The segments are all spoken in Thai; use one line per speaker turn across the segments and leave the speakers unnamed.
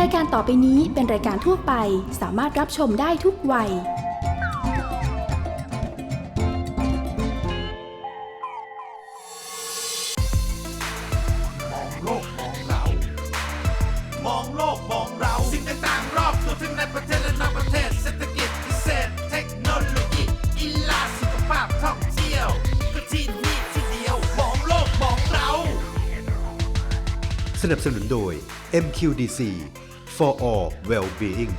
รายการต่อไปนี้เป็นรายการทั่วไปสามารถรับชมได้ทุกวัย
มองโลกมองเรา มองโลกมองเรา สิ่งต่างๆรอบตัวทั้งในประเทศและนอกประเทศ เศรษฐกิจเกษตรเทคโนโลยีกีฬาสุขภาพท่องเที่ยวก็ที่นี่ที่เดียว มองโลกมองเรา
สนับสนุนโดย MQDC for all well-being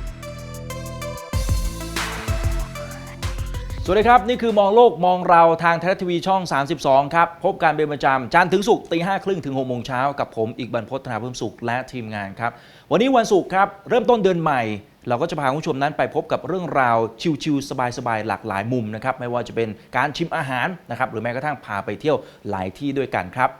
สวัสดีครับ นี่คือมองโลกมองเราทางไทยรัฐทีวีช่อง 32 ครับ พบกันเป็นประจำจันทร์ถึงศุกร์ตีห้าครึ่งถึง6โมงเช้ากับผมอีกบรรพฒนาเพิ่มสุขและทีมงานครับ วันนี้วันศุกร์ครับ เริ่มต้นเดือนใหม่ เราก็จะพาคุณผู้ชมนั้นไปพบกับเรื่องราวชิวๆสบายๆหลากหลายมุมนะครับไม่ว่าจะเป็นการชิมอาหารนะครับหรือแม้กระทั่งพาไปเที่ยวหลายที่ด้วยกันครับ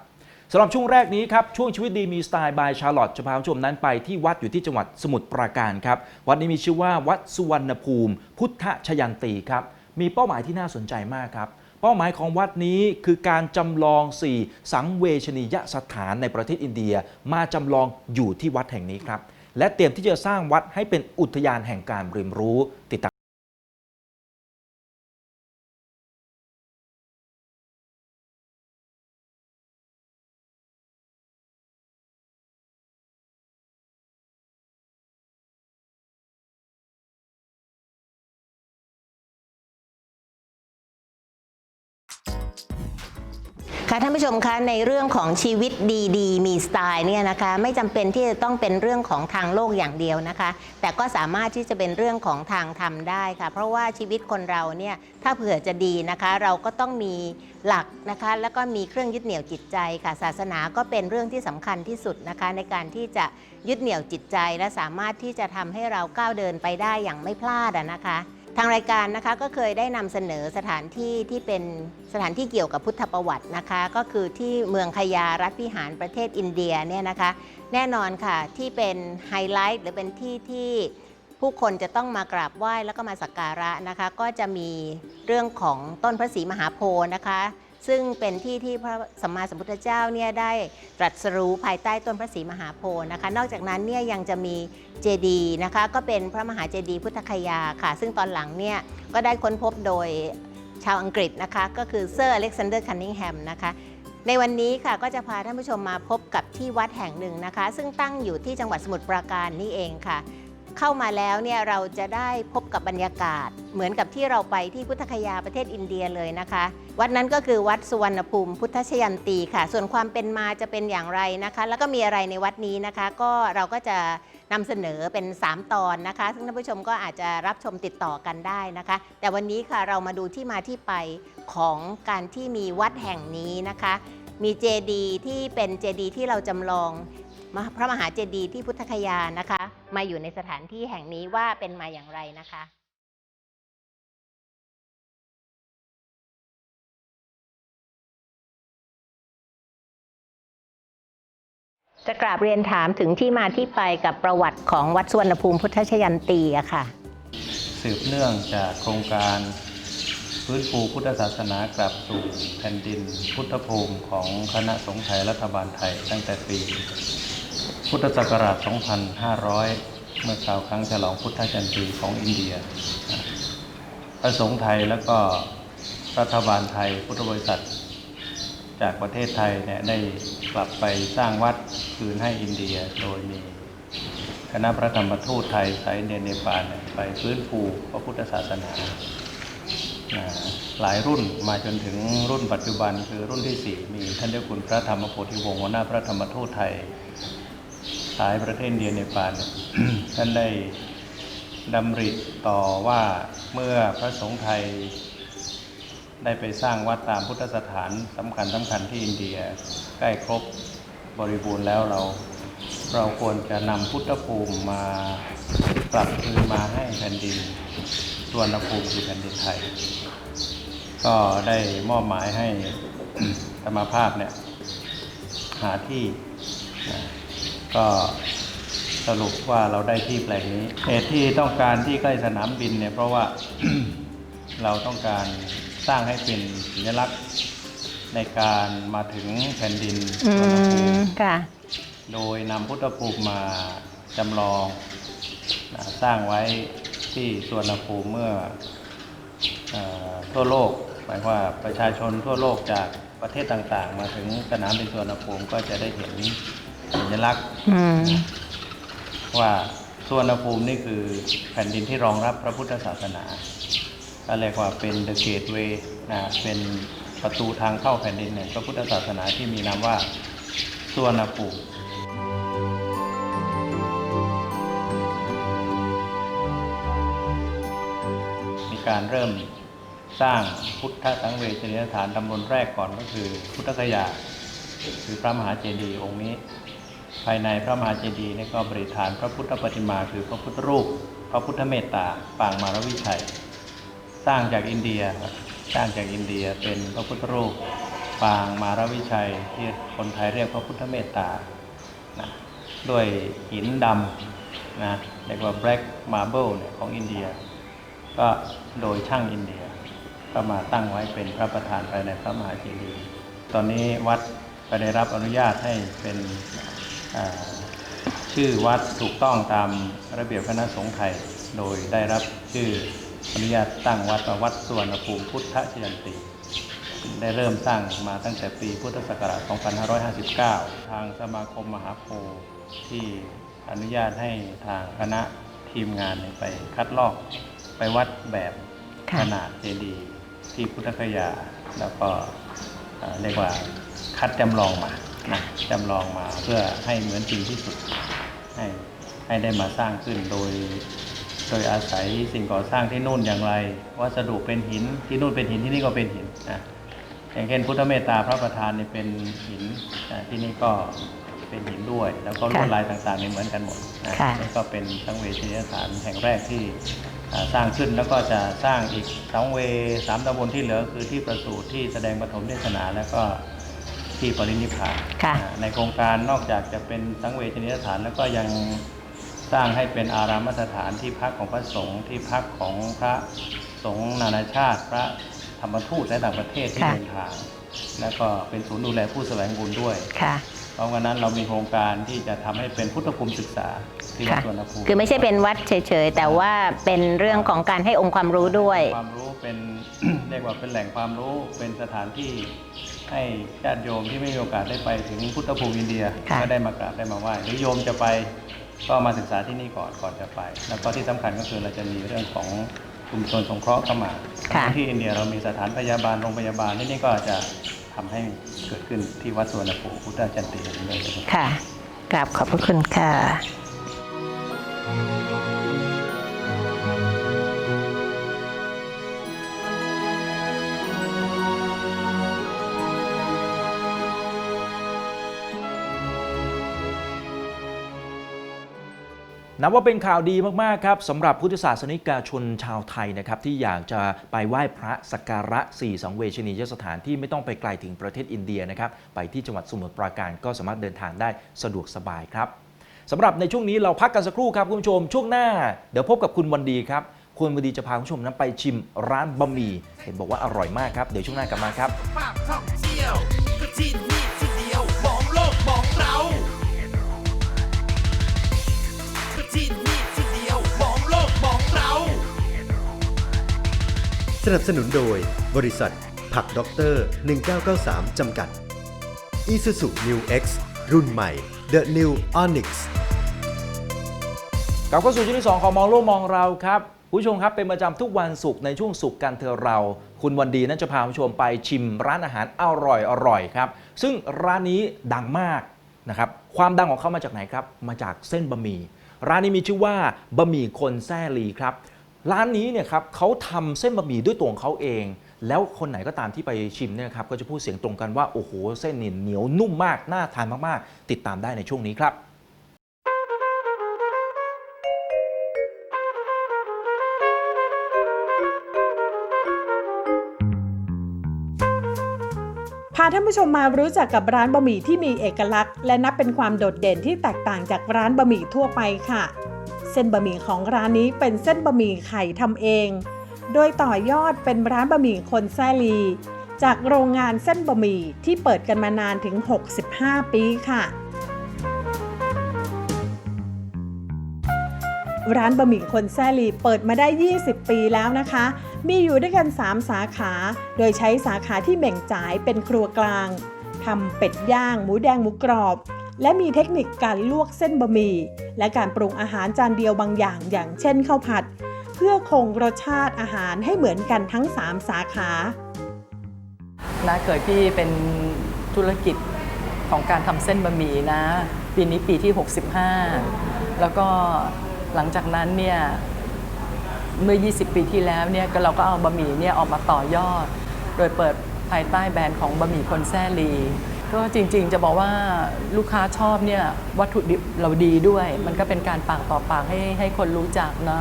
สำหรับช่วงแรกนี้ครับ ช่วงชีวิตดีมีสไตล์บายชาร์ลอตจะพาผู้ชมนั้นไปที่วัดอยู่ที่จังหวัดสมุทรปราการครับ วัดนี้มีชื่อว่าวัดสุวรรณภูมิ พุทธชยันตีครับ มีเป้าหมายที่น่าสนใจมากครับเป้าหมายของวัดนี้คือการจำลอง 4 สังเวชนียสถานในประเทศอินเดีย มาจำลองอยู่ที่วัดแห่งนี้ครับ และเตรียมที่จะสร้างวัดให้เป็นอุทยานแห่งการเรียนรู้ติดตาม
ค่ะท่านผู้ชมคะในเรื่องของชีวิตดีๆ มีสไตล์เนี่ยนะคะไม่จำเป็นที่จะต้องเป็นเรื่องของทางโลกอย่างเดียวนะคะ แต่ก็สามารถที่จะเป็นเรื่องของทางธรรมได้ค่ะ เพราะว่าชีวิตคนเราเนี่ยถ้าเผื่อจะดีนะคะ เราก็ต้องมีหลักนะคะแล้วก็มีเครื่องยึดเหนี่ยวจิตใจค่ะ ศาสนาก็เป็นเรื่องที่สำคัญที่สุดนะคะ ในการที่จะยึดเหนี่ยวจิตใจ และสามารถที่จะทำให้เราก้าวเดินไปได้อย่างไม่พลาดนะคะ ทางรายการนะคะก็เคยได้นำเสนอสถานที่ที่เป็นสถานที่เกี่ยวกับพุทธประวัตินะคะ ก็คือที่เมืองขยารัฐพิหารประเทศอินเดียเนี่ยนะคะ แน่นอนค่ะที่เป็นไฮไลท์หรือเป็นที่ที่ผู้คนจะต้องมากราบไหว้แล้วก็มาสักการะนะคะ ก็จะมีเรื่องของต้นพระศรีมหาโพธิ์นะคะ ซึ่งเป็นที่ที่พระสัมมาสัมพุทธเจ้าเนี่ยได้ตรัสรู้ภายใต้ต้นพระศรีมหาโพธิ์นะคะ นอกจากนั้นเนี่ยยังจะมีเจดีย์นะคะ ก็เป็นพระมหาเจดีย์พุทธคยาค่ะ ซึ่งตอนหลังเนี่ยก็ได้ค้นพบโดยชาวอังกฤษนะคะ ก็คือเซอร์อเล็กซานเดอร์คันนิงแฮมนะคะในวันนี้ค่ะก็จะพาท่านผู้ชมมาพบกับที่วัดแห่งหนึ่งนะคะ ซึ่งตั้งอยู่ที่จังหวัดสมุทรปราการนี่เองค่ะ เข้ามาแล้วเนี่ยเราจะได้พบกับบรรยากาศ เหมือนกับที่เราไปที่พุทธคยาประเทศอินเดียเลยนะคะ วัดนั้นก็คือวัดสุวรรณภูมิพุทธชยันตีค่ะ ส่วนความเป็นมาจะเป็นอย่างไรนะคะ แล้วก็มีอะไรในวัดนี้นะคะ ก็เราก็จะนำเสนอเป็น 3 ตอนนะคะ ซึ่งท่านผู้ชมก็อาจจะรับชมติดต่อกันได้นะคะ แต่วันนี้ค่ะเรามาดูที่มาที่ไปของการที่มีวัดแห่งนี้นะคะ มีเจดีย์ที่เป็นเจดีย์ที่เราจำลอง พระมหาเจดีย์ที่พุทธคยานะคะ มาอยู่ในสถานที่แห่งนี้ว่าเป็นมาอย่างไรนะคะจะกราบเรียนถามถึงที่มาที่ไปกับประวัติของวัดสุวรรณภูมิพุทธชยันตีอะค่ะ
สืบเนื่องจากโครงการฟื้นฟูพุทธศาสนากลับสู่แผ่นดินพุทธภูมิของคณะสงฆ์ไทยรัฐบาลไทยตั้งแต่ปี พุทธศักราช 2500 เมื่อคราวครั้งฉลองพุทธจันทรีของอินเดีย พระสงฆ์ไทยแล้วก็รัฐบาลไทยพุทธบริษัท จากประเทศไทยเนี่ยได้กลับไปสร้างวัดคืนให้อินเดียโดยมีคณะพระธรรมทูตไทยสายเนเนปาลไปฟื้นฟูพระพุทธศาสนาอ่าหลายรุ่นมาจนถึงรุ่นปัจจุบันคือรุ่นที่ 4 มีท่านเจ้าคุณพระธรรมโพธิวงศ์หัวหน้าพระธรรมทูตไทย สายประเทศเดียเนปาลเนี่ยท่านได้ดำริต่อว่าเมื่อพระสงฆ์ไทย ได้ไปสร้างวัดตามพุทธสถานสำคัญสำคัญที่อินเดียใกล้ครบบริบูรณ์แล้วเรา เราควรจะนำพุทธภูมิมากลับคืนมาให้แผ่นดินสวนภูมิคือแผ่นดินไทย ก็ได้มอบหมายให้ธรรมภาพเนี่ยหาที่ ก็สรุปว่าเราได้ที่แปลงนี้เหตุที่ต้องการที่ใกล้สนามบินเนี่ยเพราะว่าเราต้องการสร้างให้เป็นสัญลักษณ์ในการมาถึงแผ่นดิน
อื
สวนภู
ม
มิ
ค่ะ
โดยนำพุทธภูมิมาจำลองนะสร้างไว้ที่สวนภูมิเมื่อเออทั่วโลก หมายความว่าประชาชนทั่วโลกจากประเทศต่างๆ มาถึงสนามบินสวนภูมิก็จะได้เห็น สัญลักษณ์
อืม
ว่าสวนภูมินี่คือแผ่นดินที่รองรับพระพุทธศาสนาก็เรียกว่าเป็น the gateway นะเป็นประตูทางเข้าแผ่นดินแห่งพระพุทธศาสนาที่มีนามว่าสวนภูมิมีการเริ่มสร้างพุทธสังเวชนียสถานตำบลแรกก่อนก็คือพุทธคยา คือพระมหาเจดีย์องค์นี้ ภายในพระมหาเจดีย์นี่ก็ประดิฐานพระพุทธปฏิมา คือพระพุทธรูป พระพุทธเมตตาปางมารวิชัย สร้างจากอินเดียสร้างจากอินเดียเป็นพระพุทธรูปปางมารวิชัยที่คนไทยเรียกพระพุทธเมตตานะด้วยหินดำนะเรียกว่า black marble เนี่ยของอินเดีย ก็โดยช่างอินเดีย ก็มาตั้งไว้เป็นพระประธานภายในพระมหาเจดีย์ตอนนี้วัด ก็ได้รับอนุญาตให้เป็นชื่อวัดถูกต้องตามระเบียบคณะสงฆ์ไทย โดยได้รับชื่ออนุญาตตั้งวัดว่าวัดสวนภูมิพุทธชยันติ ได้เริ่มสร้างมาตั้งแต่ปีพุทธศักราช 2559 ทางสมาคมมหาโพธิ์ที่อนุญาตให้ทางคณะทีมงานไปคัดลอกไปวัดแบบขนาดเจดีย์ที่พุทธคยา แล้วก็เรียกว่า คัดจำลองมานะจำลองมาเพื่อให้เหมือนจริงที่สุดให้ให้ได้มาสร้างขึ้นโดย โดยอาศัยสิ่งก่อสร้างที่นู่นอย่างไร วัสดุเป็นหินที่นู่นเป็นหินที่นี่ก็เป็นหินนะอย่างเช่นพุทธเมตตาพระประธานนี่เป็นหินนะที่นี่ก็เป็นหินด้วย แล้วก็ลวดลายต่างๆนี่เหมือนกันหมดนะ
ค่ะ
นี่ก็เป็นสังเวชนียสถานแห่งแรกที่อ่าสร้างขึ้นแล้วก็จะสร้างอีกสังเวสามตำบลที่เหลือคือที่ประสูติที่แสดงปฐมเทศนาแล้วก็ ที่ปรินิพพาน
ค่ะ
อ่าในโครงการนอกจากจะเป็นสังเวชนียสถานแล้วก็ยังสร้างให้เป็นอารามสถานที่พักของพระสงฆ์ที่พักของพระสงฆ์นานาชาติ พระธรรมทูตและต่างประเทศที่
ค่ะ
เดินทาง แล้วก็เป็นศูนย์ดูแลผู้แสวงบุญด้วย
ค่ะ
เพราะงั้นนั้นเรามีโครงการที่จะทำให้เป็นพุทธภูมิศึกษาที่วัด
ค่ะ
สวนภูมิ
คือไม่ใช่เป็นวัดเฉยๆ แต่ว่าเป็นเรื่องของการให้องค์ความรู้ด้วย
ความรู้เป็น เรียกว่าเป็นแหล่งความรู้เป็นสถานที่ ให้ญาติโยมที่ไม่มีโอกาสได้ไปถึงพุทธภูมิอินเดีย
ค่ะ
ก็ได้มากราบได้มาไหว้หรือโยมจะไปก็มาศึกษาที่นี่ก่อนก่อนจะไป แล้วก็ที่สำคัญก็คือเราจะมีเรื่องของชุมชนสงเคราะห์เข้ามา
ค่ะ
ที่อินเดียเรามีสถานพยาบาลโรงพยาบาลที่นี่ก็จะทำให้เกิดขึ้นที่วัดสวนภูมิพุทธจันติอย่างนี้เลยนะครับ
ค่ะกราบขอบพระคุณค่ะ
นับว่าเป็นข่าวดีมาก ๆ ครับสำหรับพุทธศาสนิกชนชาวไทยนะครับ ที่อยากจะไปไหว้พระสักการะ 4 สังเวชนียสถานที่ไม่ต้องไปไกลถึงประเทศอินเดียนะครับ ไปที่จังหวัดสมุทรปราการก็สามารถเดินทางได้สะดวกสบายครับสำหรับในช่วงนี้เราพักกันสักครู่ครับคุณผู้ชม ช่วงหน้าเดี๋ยวพบกับคุณวันดีครับคุณวันดีจะพาคุณผู้ชมนั้นไปชิมร้านบะหมี่เห็นบอกว่าอร่อยมากครับเดี๋ยวช่วงหน้ากลับมาครับ
นั
บสนุนโดย บริษัท ผักด็อกเตอร์ 1993 จำกัด Isuzu New X รุ่นใหม่ The New Onyx
กลับเข้าสู่ช่วงที่ 2 ของมองโลกมองเราครับผู้ชมครับเป็นประจำทุกวันศุกร์ในช่วงศุกร์กันเธอเรา คุณวันดีนั้นจะพาผู้ชมไปชิมร้านอาหารอร่อยอร่อยครับ ซึ่งร้านนี้ดังมากนะครับความดังของเขามาจากไหนครับ มาจากเส้นบะหมี่ร้านนี้มีชื่อว่าบะหมี่คนแซ่ลีครับ ร้านนี้เนี่ยครับเขาทำเส้นบะหมี่ด้วยตัวของเขาเอง แล้วคนไหนก็ตามที่ไปชิมเนี่ยนะครับก็จะพูดเสียงตรงกันว่าโอ้โหเส้นนี่เหนียวนุ่มมากน่าทานมากๆ ติดตามได้ในช่วงนี้ครับ
พาท่านผู้ชมมารู้จักกับร้านบะหมี่ที่มีเอกลักษณ์ และนับเป็นความโดดเด่นที่แตกต่างจากร้านบะหมี่ทั่วไปค่ะ ส้นบะหมี่ของร้านนี้เป็นเส้นบะหมี่ไข่ทำเอง โดยต่อยอดเป็นร้านบะหมี่คนแซลี จากโรงงานเส้นบะหมี่ที่เปิดกันมานานถึง 65 ปีค่ะ ร้านบะหมี่คนแซลีเปิดมาได้ 20 ปีแล้วนะคะ มีอยู่ด้วยกัน 3 สาขา โดยใช้สาขาที่เหม่งจ่ายเป็นครัวกลางทำเป็ดย่าง หมูแดงหมูกรอบ และมีเทคนิคการลวกเส้นบะหมี่และการปรุงอาหารจานเดียวบางอย่าง อย่างเช่นข้าวผัด เพื่อคงรสชาติอาหารให้เหมือนกันทั้ง 3 สาขา
นะเกิดพี่เป็นธุรกิจของการทำเส้นบะหมี่นะ ปีนี้ปีที่ 65 แล้วก็หลังจากนั้นเนี่ยเมื่อ 20 ปีที่แล้วเนี่ยก็เราก็เอาบะหมี่เนี่ยออกมาต่อยอด โดยเปิดภายใต้แบรนด์ของบะหมี่คนแซ่ลี ก็จริงๆจะบอกว่าลูกค้าชอบเนี่ยวัตถุดิบเราดีด้วย มันก็เป็นการปากต่อปากให้ให้คนรู้จักนะ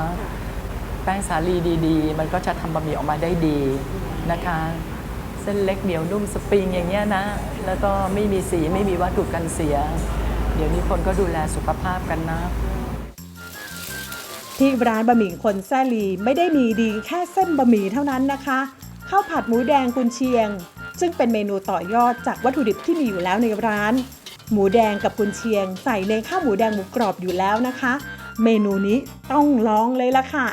แป้งสาลีดีๆ มันก็จะทำบะหมี่ออกมาได้ดีนะคะ เส้นเล็กเหนียวนุ่มสปริงอย่างเงี้ยนะ แล้วก็ไม่มีสีไม่มีวัตถุกันเสีย เดี๋ยวนี้คนก็ดูแลสุขภาพกันนะ
ที่ร้านบะหมี่คนแซลีไม่ได้มีดีแค่เส้นบะหมี่เท่านั้นนะคะข้าวผัดหมูแดงกุนเชียง ซึ่งเป็นเมนูต่อยอดจากวัตถุดิบที่มีอยู่แล้วในร้าน หมูแดงกับกุนเชียง ใส่ในข้าวหมูแดงหมูกรอบอยู่แล้วนะคะ เมนูนี้ต้องลองเลยละค่ะ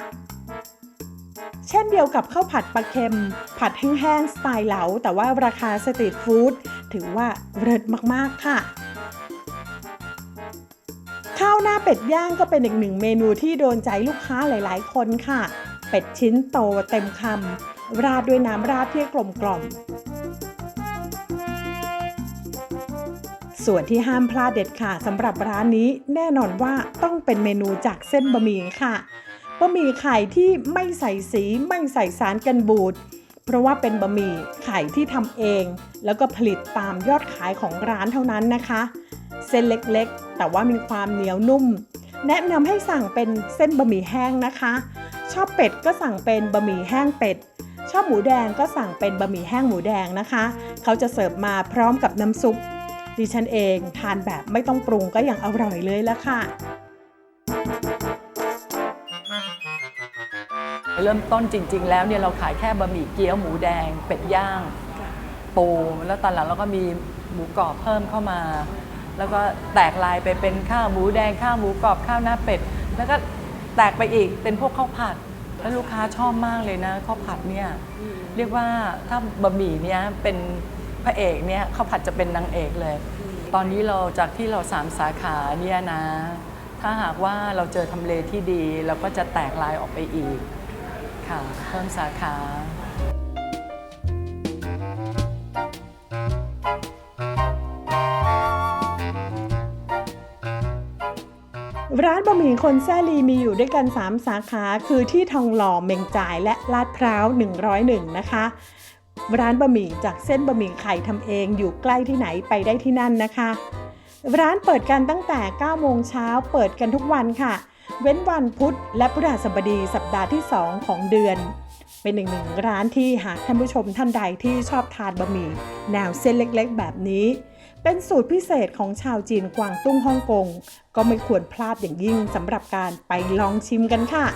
เช่นเดียวกับข้าวผัดปลาเค็ม ผัดแห้งๆสไตล์เหลา แต่ว่าราคาสตรีทฟู้ดถือว่าเลิศมากๆค่ะข้าวหน้าเป็ดย่างก็เป็นอีกหนึ่งเมนูที่โดนใจลูกค้าหลาย ๆ คนค่ะ เป็ดชิ้นโตเต็มคำราดด้วยน้ำราดที่กลมกล่อม ส่วนที่ห้ามพลาดเด็ดค่ะสำหรับร้านนี้แน่นอนว่าต้องเป็นเมนูจากเส้นบะหมี่ค่ะบะหมี่ไข่ที่ไม่ใส่สีไม่ใส่สารกันบูดเพราะว่าเป็นบะหมี่ไข่ที่ทำเอง แล้วก็ผลิตตามยอดขายของร้านเท่านั้นนะคะ เส้นเล็กๆ แต่ว่ามีความเหนียวนุ่ม แนะนำให้สั่งเป็นเส้นบะหมี่แห้งนะคะ ชอบเป็ดก็สั่งเป็นบะหมี่แห้งเป็ด ชอบหมูแดงก็สั่งเป็นบะหมี่แห้งหมูแดงนะคะ เขาจะเสิร์ฟมาพร้อมกับน้ำซุป ดิฉันเองทานแบบไม่ต้องปรุงก็ยังอร่อยเลยละค่ะ
เริ่มต้นจริง ๆ แล้วเนี่ยเราขายแค่บะหมี่เกี๊ยวหมูแดง เป็ดย่าง ปูแล้วตอนหลังเราก็มีหมูกรอบเพิ่มเข้ามา แล้วก็แตกลายไปเป็นข้าวหมูแดงข้าวหมูกรอบข้าวหน้าเป็ด แล้วก็แตกไปอีกเป็นพวกข้าวผัด แล้วลูกค้าชอบมากเลยนะข้าวผัดเนี่ยเรียกว่าถ้าบะหมี่เนี่ยเป็น พระเอกเนี่ยข้าวผัดจะเป็นนางเอกเลย ตอนนี้เราจากที่เราสามสาขาเนี่ยนะ ถ้าหากว่าเราเจอทำเลที่ดี เราก็จะแตกลายออกไปอีกค่ะเพิ่มสาขา
ร้านบะหมี่คนแซลีมีอยู่ด้วยกัน 3 สาขา คือที่ทองหล่อเมงจ่ายและลาดพร้าว 101 นะคะ ร้านบะหมี่จากเส้นบะหมี่ไข่ทำเองอยู่ใกล้ที่ไหนไปได้ที่นั่นนะคะ ร้านเปิดกันตั้งแต่ 9 โมงเช้าเปิดกันทุกวันค่ะ เว้นวันพุธและพฤหัสบดีสัปดาห์ที่ 2 ของเดือน เป็นหนึ่งหนึ่งร้านที่หากท่านผู้ชมท่านใดที่ชอบทานบะหมี่แนวเส้นเล็กๆ แบบนี้ เป็นสูตรพิเศษของชาวจีนกวางตุ้งฮ่องกง ก็ไม่ควรพลาดอย่างยิ่งสำหรับการไปลองชิมกันค่ะ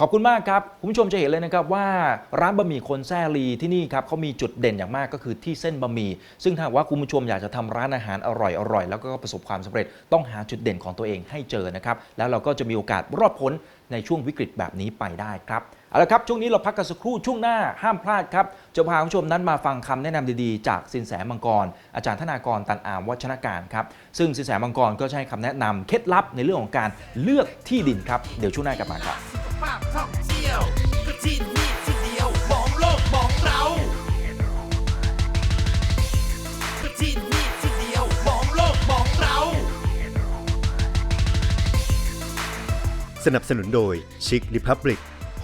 ขอบคุณมากครับ คุณผู้ชมจะเห็นเลยนะครับว่าร้านบะหมี่คนแซ่ลีที่นี่ครับเขามีจุดเด่นอย่างมากก็คือที่เส้นบะหมี่ซึ่งถ้าว่าคุณผู้ชมอยากจะทำร้านอาหารอร่อยอร่อยแล้วก็ประสบความสำเร็จต้องหาจุดเด่นของตัวเองให้เจอนะครับแล้วเราก็จะมีโอกาสรอดพ้นในช่วงวิกฤตแบบนี้ไปได้ครับ เอาละครับ ช่วงนี้เราพักกันสักครู่ช่วงหน้าห้ามพลาดครับ จะพาคุณผู้ชมนั้นมาฟังคำแนะนำดีๆ จากสินแสมังกร อาจารย์ธนากรตันอามวัชรการครับ ซึ่งสินแสมังกรก็ให้คำแนะนำเคล็ดลับในเรื่องของการเลือกที่ดินครับเดี๋ยวช่วงหน้ากลับมาครับ
ภาพท่องเที่ยวก็ที่นี่ที่เดียวมองโลก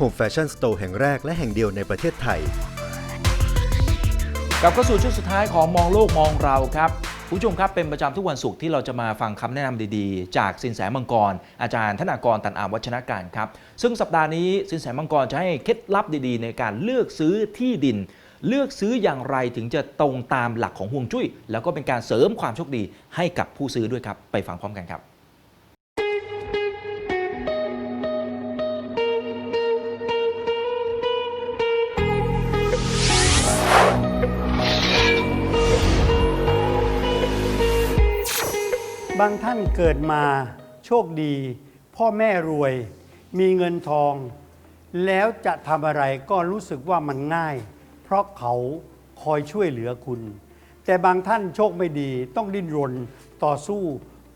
กั
บสโดย Chic Republic Home Fashion Store แห่งแรกและแห่งเดียวในประเทศไทย
กลับเข้าสู่ช่วงสุดท้ายของมองโลกมองเราครับคุณผู้ชมครับเป็นประจำทุกวันศุกร์ที่เราจะมาฟังคำแนะนำดีๆ จากสินแสมังกร อาจารย์ธนากรตันอามวัชนาการครับ ซึ่งสัปดาห์นี้สินแสมังกรจะให้เคล็ดลับดีๆ ในการเลือกซื้อที่ดิน เลือกซื้ออย่างไรถึงจะตรงตามหลักของห่วงจุ้ย แล้วก็เป็นการเสริมความโชคดีให้กับผู้ซื้อด้วยครับ ไปฟังพร้อมกันครับ
บางท่านเกิดมาโชคดี พ่อแม่รวย มีเงินทอง แล้วจะทำอะไรก็รู้สึกว่ามันง่าย เพราะเขาคอยช่วยเหลือคุณ แต่บางท่านโชคไม่ดีต้องดิ้นรนต่อสู้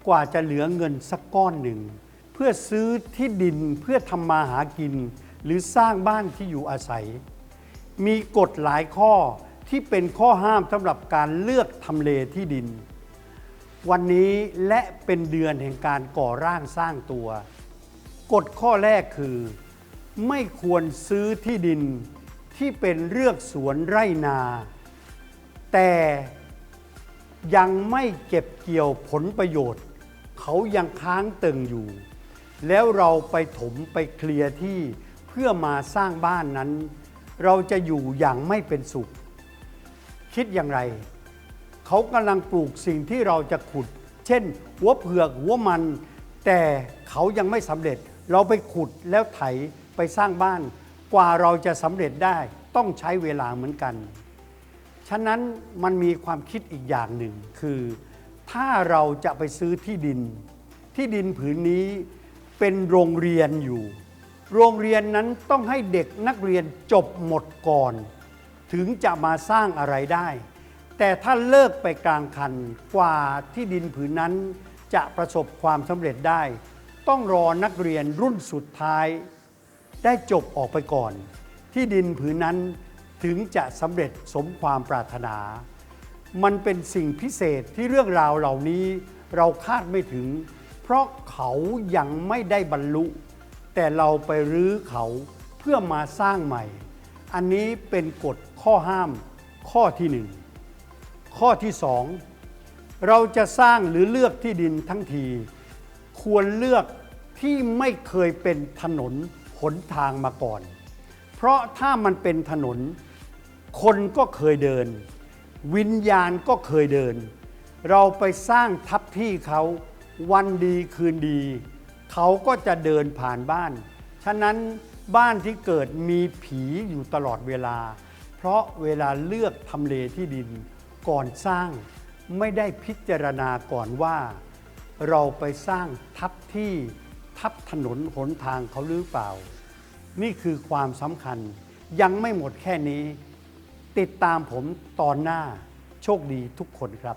กว่าจะเหลือเงินสักก้อนหนึ่ง เพื่อซื้อที่ดินเพื่อทำมาหากิน หรือสร้างบ้านที่อยู่อาศัย มีกฎหลายข้อที่เป็นข้อห้ามสำหรับการเลือกทำเลที่ดิน วันนี้และเป็นเดือนแห่งการก่อร่างสร้างตัว กฎข้อแรกคือ ไม่ควรซื้อที่ดินที่เป็นเรือกสวนไร่นา แต่ยังไม่เก็บเกี่ยวผลประโยชน์ เขายังค้างตึงอยู่ แล้วเราไปถมไปเคลียร์ที่เพื่อมาสร้างบ้านนั้น เราจะอยู่อย่างไม่เป็นสุข คิดอย่างไร เขากำลังปลูกสิ่งที่เราจะขุด เช่น หัวเผือกหัวมัน แต่เขายังไม่สำเร็จ เราไปขุดแล้วไถไปสร้างบ้าน กว่าเราจะสำเร็จได้ต้องใช้เวลาเหมือนกัน ฉะนั้นมันมีความคิดอีกอย่างหนึ่งคือ ถ้าเราจะไปซื้อที่ดิน ที่ดินผืนนี้เป็นโรงเรียนอยู่ โรงเรียนนั้นต้องให้เด็กนักเรียนจบหมดก่อน ถึงจะมาสร้างอะไรได้ แต่ถ้าเลิกไปกลางคันกว่าที่ดินผืนนั้นจะประสบความสำเร็จได้ ต้องรอนักเรียนรุ่นสุดท้าย ได้จบออกไปก่อน ที่ดินผืนนั้นถึงจะสำเร็จสมความปรารถนา มันเป็นสิ่งพิเศษที่เรื่องราวเหล่านี้เราคาดไม่ถึง เพราะเขายังไม่ได้บรรลุ แต่เราไปรื้อเขาเพื่อมาสร้างใหม่ อันนี้เป็นกฎข้อห้ามข้อที่หนึ่ง ข้อที่สองเราจะสร้างหรือเลือกที่ดินทั้งที ควรเลือกที่ไม่เคยเป็นถนนหนทางมาก่อน เพราะถ้ามันเป็นถนน คนก็เคยเดิน วิญญาณก็เคยเดิน เราไปสร้างทับที่เขาวันดีคืนดี เขาก็จะเดินผ่านบ้าน ฉะนั้นบ้านที่เกิดมีผีอยู่ตลอดเวลา เพราะเวลาเลือกทำเลที่ดิน ก่อนสร้างไม่ได้พิจารณาก่อนว่า เราไปสร้างทับที่ทับถนนหนทางเขาหรือเปล่า นี่คือความสำคัญยังไม่หมดแค่นี้ ติดตามผมตอนหน้าโชคดีทุกคนครับ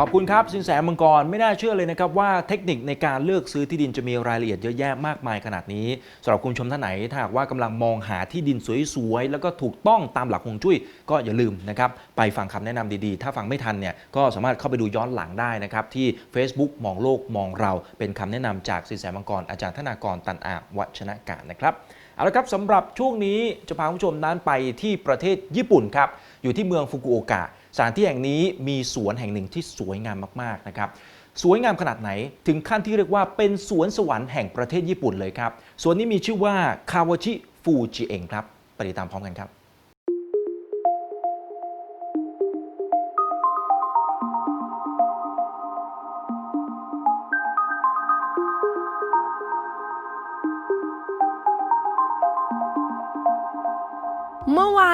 ขอบคุณครับสินแสมังกรไม่น่าเชื่อเลยนะครับว่าเทคนิคในการเลือกซื้อที่ดินจะมีรายละเอียดเยอะแยะมากมายขนาดนี้สำหรับคุณชมท่านไหนถ้าหากว่ากำลังมองหาที่ดินสวยๆแล้วก็ถูกต้องตามหลักฮวงจุ้ยก็อย่าลืมนะครับไปฟังคำแนะนำดีๆ ถ้าฟังไม่ทันเนี่ยก็สามารถเข้าไปดูย้อนหลังได้นะครับที่ Facebook มองโลกมองเรา เป็นคำแนะนำจากสินแสมังกรอาจารย์ธนากรตันอาวัชนะการนะครับเอาละครับสำหรับช่วงนี้จะพาคุณผู้ชมนั้นไปที่ประเทศญี่ปุ่นครับอยู่ที่เมืองฟุกุโอกะ สถานที่แห่งนี้มีสวนแห่งหนึ่งที่สวยงามมากๆนะครับสวยงามขนาดไหนถึงขั้นที่เรียกว่าเป็นสวนสวรรค์แห่งประเทศญี่ปุ่นเลยครับสวนนี้มีชื่อว่าคาวาชิฟูจิเองครับไปติดตามพร้อมกันครับ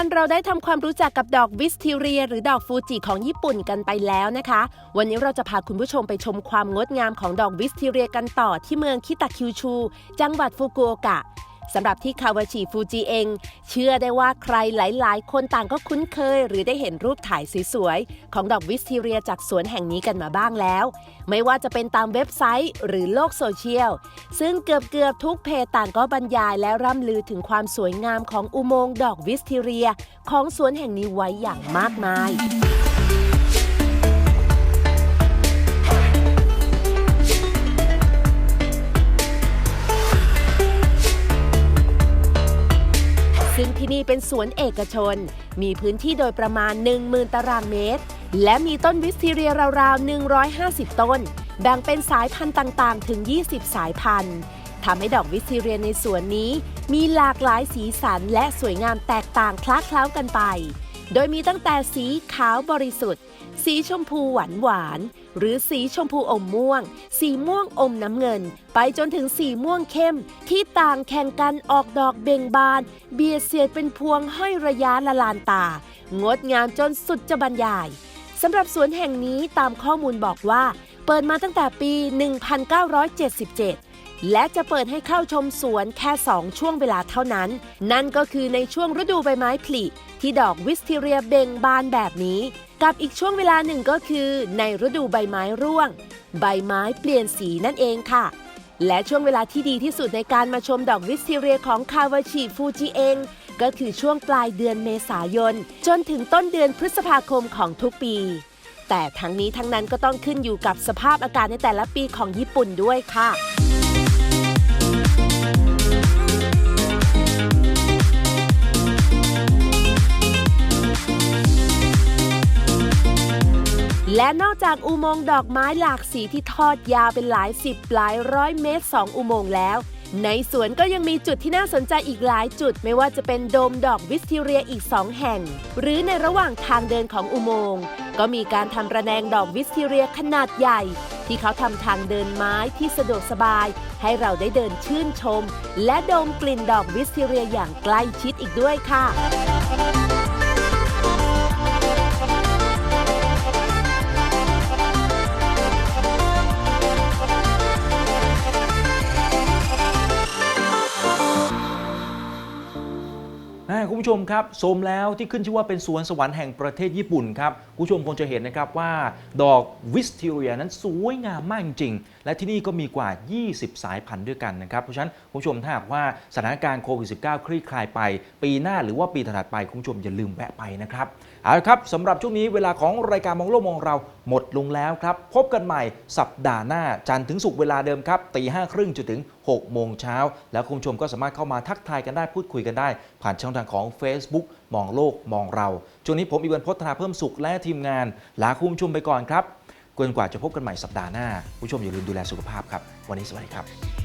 วานเราได้ทำความรู้จักกับดอกวิสทิเรีย หรือดอกฟูจิของญี่ปุ่นกันไปแล้วนะคะ วันนี้เราจะพาคุณผู้ชมไปชมความงดงามของดอกวิสทิเรียกันต่อที่เมืองคิตาคิวชู จังหวัดฟุกุโอกะ สำหรับที่คาวาชิฟูจิเอง เชื่อได้ว่าใครหลาย ๆ คนต่างก็คุ้นเคย หรือได้เห็นรูปถ่ายสวยๆ ของดอกวิสทิเรียจากสวนแห่งนี้กันมาบ้างแล้ว ไม่ว่าจะเป็นตามเว็บไซต์หรือโลกโซเชียล ซึ่งเกือบๆ ทุกเพจต่างก็บรรยายและร่ำลือถึงความสวยงามของอุโมงค์ดอกวิสทิเรีย ของสวนแห่งนี้ไว้อย่างมากมาย ซึ่งที่นี่เป็นสวนเอกชน มีพื้นที่โดยประมาณ 10,000 ตารางเมตร และมีต้นวิสทีเรียราวๆ 150 ต้น แบ่งเป็นสายพันธุ์ต่างๆ ถึง 20 สายพันธุ์ทำให้ดอกวิสทีเรียในสวนนี้ มีหลากหลายสีสันและสวยงามแตกต่างคล้าเคล้ากันไป โดยมีตั้งแต่สีขาวบริสุทธิ์ สีชมพูหวานหวาน หรือสีชมพูอมม่วง สีม่วงอมน้ำเงิน ไปจนถึงสีม่วงเข้ม ที่ต่างแข่งกันออกดอกเบ่งบาน เบียดเสียดเป็นพวงห้อยระยะละลานตา งดงามจนสุดจะบรรยายสำหรับสวนแห่งนี้ตามข้อมูลบอกว่า เปิดมาตั้งแต่ปี 1977และจะเปิดให้เข้าชมสวนแค่ 2 ช่วงเวลาเท่านั้น นั่นก็คือในช่วงฤดูใบไม้ผลิที่ดอกวิสทีเรียเบ่งบานแบบนี้ กับอีกช่วงเวลาหนึ่งก็คือในฤดูใบไม้ร่วง ใบไม้เปลี่ยนสีนั่นเองค่ะ และช่วงเวลาที่ดีที่สุดในการมาชมดอกวิสทีเรียของคาวาชิฟูจิเอง ก็คือช่วงปลายเดือนเมษายน จนถึงต้นเดือนพฤษภาคมของทุกปี แต่ทั้งนี้ทั้งนั้นก็ต้องขึ้นอยู่กับสภาพอากาศในแต่ละปีของญี่ปุ่นด้วยค่ะ และนอกจากอุโมงค์ดอกไม้หลากสีที่ทอดยาวเป็นหลายสิบหลายร้อยเมตร 2 อุโมงค์แล้ว ในสวนก็ยังมีจุดที่น่าสนใจอีกหลายจุด ไม่ว่าจะเป็นโดมดอกวิสทีเรียอีก 2 แห่ง หรือในระหว่างทางเดินของอุโมงค์ก็มีการทำระแนงดอกวิสทีเรียขนาดใหญ่ ที่เขาทำทางเดินไม้ที่สะดวกสบาย ให้เราได้เดินชื่นชม และดมกลิ่นดอกวิสทีเรียอย่างใกล้ชิดอีกด้วยค่ะ
ผู้ชมครับโสมแล้วที่ขึ้นชื่อว่าเป็นสวนสวรรค์แห่งประเทศญี่ปุ่นครับคุณผู้ชมคงจะเห็นนะครับว่า ดอกวิสติเรียนั้นสวยงามมากจริงๆและที่นี่ก็มีกว่า 20 สายพันธุ์ด้วยกันนะครับ เพราะฉะนั้นคุณผู้ชมถ้าหากว่าสถานการณ์โควิด -19 คลี่คลายไป ปีหน้าหรือว่าปีถัดไปคุณผู้ชมอย่าลืมแวะไปนะครับ เอาละครับสำหรับช่วงนี้เวลาของรายการมองโลกมองเราหมดลงแล้วครับ พบกันใหม่สัปดาห์หน้าจันทร์ถึงศุกร์เวลาเดิมครับตีห้าครึ่งจนถึง6โมงเช้า แล้วคุณผู้ชมก็สามารถเข้ามาทักทายกันได้พูดคุยกันได้ ผ่านช่องทางของ Facebook มองโลกมองเราช่วงนี้ผมอีวันพจนาเพิ่มสุขและทีมงานลาคุณผู้ชมไปก่อนครับจนกว่าจะพบกันใหม่สัปดาห์หน้า ผู้ชมอย่าลืมดูแลสุขภาพครับ วันนี้สวัสดีครับ